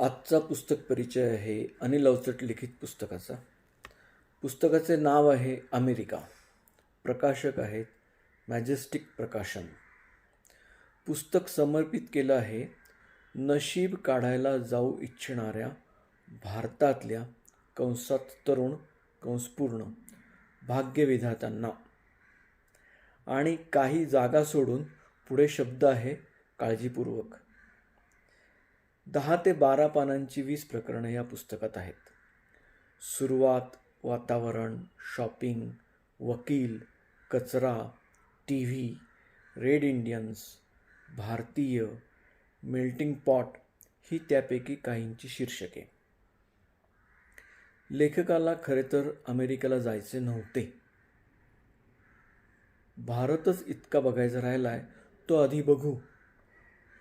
आजचा पुस्तक परिचय आहे अनिल अवचट लिखित पुस्तकाचा. पुस्तकाचे नाव आहे अमेरिका. प्रकाशक आहेत मॅजेस्टिक प्रकाशन. पुस्तक समर्पित केलं आहे नशीब काढायला जाऊ इच्छिणाऱ्या भारतातल्या कंसात तरुण कंसपूर्ण भाग्यविधात्यांना. आणि काही जागा सोडून पुढे शब्द आहे काळजीपूर्वक. दहा ते बारा पानांची वीस प्रकरणं या पुस्तकात आहेत. सुरुवात वातावरण शॉपिंग वकील कचरा टी व्ही रेड इंडियन्स भारतीय मेल्टिंग पॉट ही त्यापैकी काहींची शीर्षके. लेखकाला खरे तर अमेरिकेला जायचे नव्हते. भारतच इतका बघायचा राहिला आहे तो आधी बघू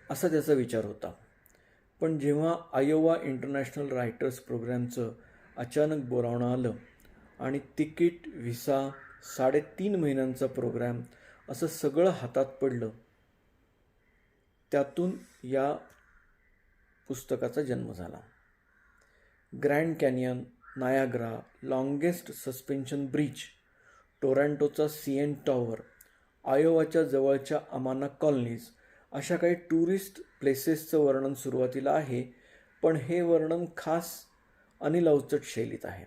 असा त्याचा विचार होता. पण जेव्हा आयोवा इंटरनॅशनल रायटर्स प्रोग्रॅमचं अचानक बोलावणं आलं आणि तिकीट व्हिसा साडेतीन महिन्यांचा प्रोग्रॅम असं सगळं हातात पडलं त्यातून या पुस्तकाचा जन्म झाला. Grand Canyon Niagara longest suspension bridge टोरॅन्टोचा C N tower आयोवाच्या जवळच्या अमाना कॉलनीज अशा काही टुरिस्ट प्लेसेसचं वर्णन सुरुवातीला आहे पण हे वर्णन खास अनिल अवचट शैलीत आहे.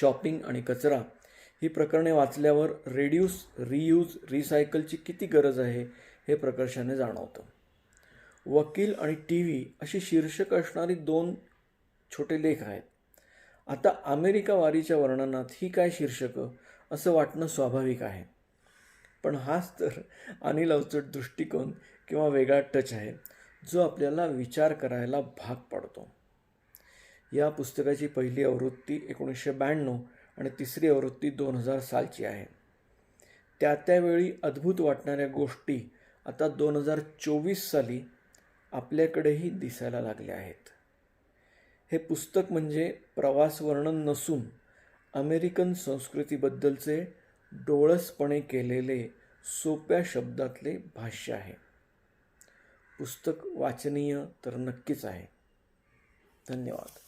शॉपिंग आणि कचरा ही प्रकरणे वाचल्यावर रेड्यूस रियूज रिसायकलची किती गरज आहे हे प्रकर्षाने जाणवतं. वकील आणि टी व्ही अशी शीर्षक असणारी दोन छोटे लेख आहेत. आता अमेरिका वारीच्या वर्णनात ही काय शीर्षकं असं वाटणं स्वाभाविक आहे. पण हाच तर अनिल अवचट दृष्टिकोन किंवा वेगळा टच आहे जो आपल्याला विचार करायला भाग पाडतो. या पुस्तकाची पहिली आवृत्ती एकोणीसशे ब्याण्णव आणि तिसरी आवृत्ती दोन हजार सालची आहे. त्या त्यावेळी अद्भुत वाटणाऱ्या गोष्टी आता दोन हजार चोवीस साली आपल्याकडेही दिसायला लागल्या आहेत. हे पुस्तक म्हणजे प्रवास वर्णन नसून अमेरिकन संस्कृतीबद्दलचे डोळसपणे केलेले सोप्या शब्दातले भाष्य आहे. पुस्तक वाचनीय तर नक्कीच आहे. धन्यवाद.